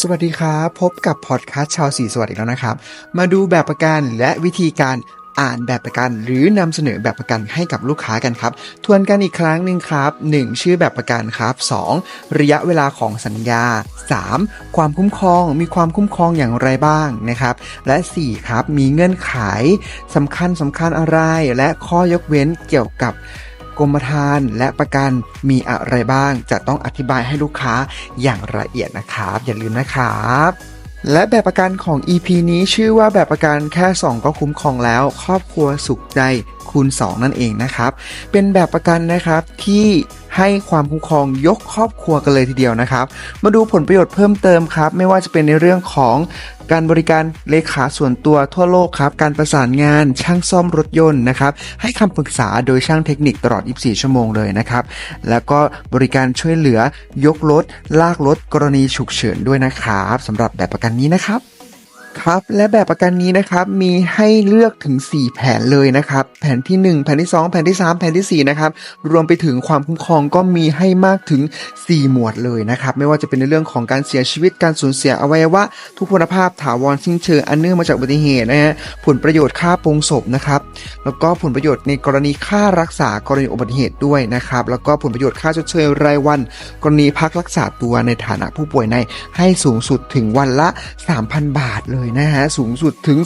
สวัสดีครับ พบกับพอดแคสต์ชาวสีสวัสดีแล้วนะครับ มาดูแบบประกันและวิธีการอ่านแบบประกัน หรือนำเสนอแบบประกันให้กับลูกค้ากันครับ ทวนกันอีกครั้งหนึ่งครับ 1. ชื่อแบบประกันครับ 2. ระยะเวลาของสัญญา 3. ความคุ้มครองมีความคุ้มครองอย่างไรบ้างนะครับ และ 4. ครับมีเงื่อนไขสำคัญสำคัญอะไร และข้อยกเว้นเกี่ยวกับ กรมธรรม์และประกันมีอะไรบ้าง จะต้องอธิบายให้ลูกค้าอย่างละเอียดนะครับ อย่าลืมนะครับและแบบประกันของ EP นี้ชื่อว่าแบบประกันแค่ 2 ก็คุ้มครองแล้ว ครอบครัวสุขใจคูณ 2 นั่นเองนะครับ เป็นแบบประกันนะครับที่ ให้ความคุ้มครองยกครอบครัวกันเลยทีเดียวนะครับ มาดูผลประโยชน์เพิ่มเติมครับ ไม่ว่าจะเป็นในเรื่องของการบริการเลขาส่วนตัวทั่วโลกครับ การประสานงานช่างซ่อมรถยนต์นะครับ ให้คำปรึกษาโดยช่างเทคนิคตลอด 24 ชั่วโมงเลยนะครับ แล้วก็บริการช่วยเหลือยกรถ ลากรถกรณีฉุกเฉินด้วยนะครับสำหรับแบบประกันนี้นะครับ ครับและแบบประกันนี้นะครับมีให้เลือกถึง 4 แผนเลยนะครับ แผนที่ 1 แผนที่ 2 แผนที่ 3 แผนที่ 4 นะครับ รวมไปถึงความคุ้มครองก็มีให้มากถึง 4 หมวดเลยนะครับ ไม่ว่าจะเป็นในเรื่องของการเสียชีวิตการสูญเสียอวัยวะ ทุพพลภาพถาวรสิ้นเชิงอันเนื่องมาจากอุบัติเหตุนะฮะผลประโยชน์ค่าปรงศพนะครับ แล้วก็ผลประโยชน์ในกรณีค่ารักษากรณีอุบัติเหตุด้วยนะครับ แล้วก็ผลประโยชน์ค่าชดเชยรายวัน กรณีพักรักษาตัวในฐานะผู้ป่วยในให้สูงสุดถึงวันละ 3,000 บาทเลยนะฮะ สูงสุดถึง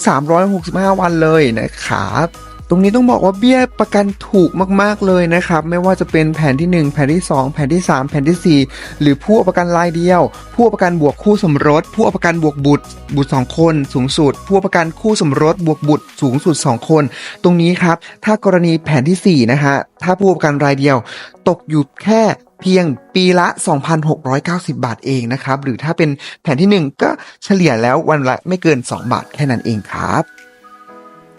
365 วันเลยนะครับตรงนี้ต้องบอกว่าเบี้ยประกันถูกมากๆเลยนะครับ ไม่ว่าจะเป็นแผนที่ 1 แผนที่ 2 แผนที่ 3 แผนทีสี่ 4 หรือผู้ประกันรายเดียว ผู้ประกันบวกคู่สมรส ผู้ประกันบวกบุตร บุตร 2 คน สูงสุด ผู้ประกันคู่สมรสบวกบุตรสูงสุด 2 คน ตรงนี้ครับ ถ้ากรณีแผนทีสี่4 นะฮะถ้าผู้ประกันรายเดียว ตกอยู่แค่ เพียงปีละ 2,690 บาทเองนะครับ หรือถ้าเป็นแผนที่ 1 ก็เฉลี่ยแล้ววันละไม่เกิน 2 บาทแค่นั้นเองครับ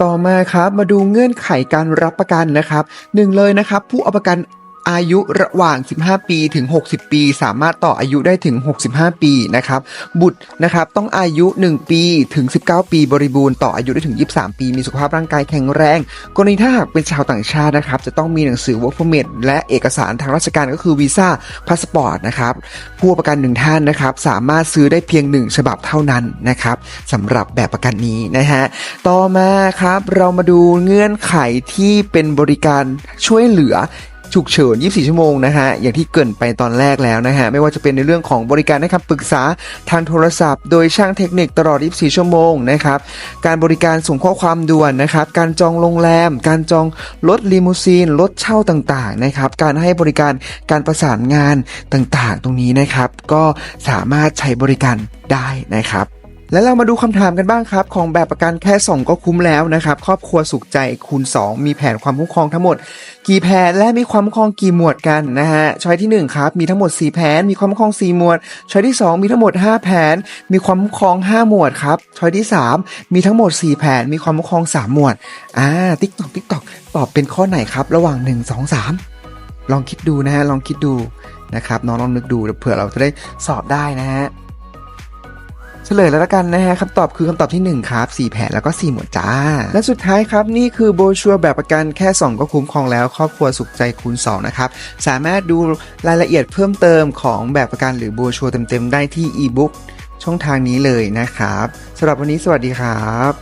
ต่อมาครับมาดูเงื่อนไขการรับประกันนะครับหนึ่งเลยนะครับ ผู้เอาประกัน อายุระหว่าง 15 ปีถึง 60 ปี สามารถต่ออายุได้ถึง 65 ปีนะครับ บุตรนะครับต้องอายุ 1 ปีถึง 19 ปีบริบูรณ์ต่ออายุได้ถึง 23 ปี มีสุขภาพร่างกายแข็งแรง กรณีถ้าหากเป็นชาวต่างชาตินะครับ จะต้องมีหนังสือ work permit และเอกสารทางราชการก็คือวีซ่าพาสปอร์ตนะครับผู้ประกันหนึ่งท่านนะครับ สามารถซื้อได้เพียงหนึ่งฉบับเท่านั้นนะครับสำหรับแบบประกันนี้นะฮะต่อมาครับเรามาดูเงื่อนไขที่เป็นบริการช่วยเหลือ ฉุกเฉิน 24 ชั่วโมงนะฮะ อย่างที่เกินไปตอนแรกแล้วนะฮะ ไม่ว่าจะเป็นในเรื่องของบริการให้คำปรึกษาทางโทรศัพท์ โดยช่างเทคนิคตลอด 24 ชั่วโมงนะครับ การบริการส่งข้อความด่วนนะครับ การจองโรงแรม การจองรถลีมูซีน รถเช่าต่างๆนะครับ การให้บริการ การประสานงานต่างๆ ตรงนี้นะครับ ก็สามารถใช้บริการได้นะครับ แล้วเรามาดูคำถามกันบ้างครับ ของแบบประกันแค่ 2 ก็คุ้มแล้วนะครับ ครอบครัวสุขใจคูณ 2 มีแผนความคุ้มครองทั้งหมด กี่แผนและมีความคุ้มครองกี่หมวดกันนะฮะช้อยที่ 1 ครับ มีทั้งหมด 4 แผน มีความคุ้มครอง 4 หมวด ช้อยที่ 2 มีทั้งหมด 5 แผน มีความคุ้มครอง 5 หมวดครับ ช้อยที่ 3 มีทั้งหมด 4 แผน มีความคุ้มครอง 3 หมวดอ่าติ๊กตอกติ๊กตอกตอบเป็นข้อไหนครับ ระหว่าง 1 2 3 ลองคิดดูนะฮะลองคิดดูนะครับน้องลองนึกดูเผื่อเราจะได้สอบได้นะฮะ ฉลยแล้วละกันนะฮะคำตอบคือคำตอบที่ 1 ครับ 4 แผนแล้วก็ 4 หมวดจ้า และสุดท้ายครับ นี่คือโบชัวร์แบบประกันแค่ 2 ก็คุ้มครองแล้ว ครอบครัวสุขใจคูณ 2 นะครับ สามารถดูรายละเอียดเพิ่มเติมของแบบประกันหรือโบชัวร์เต็มๆ ได้ที่อีบุ๊กช่องทางนี้เลยนะครับสำหรับวันนี้สวัสดีครับ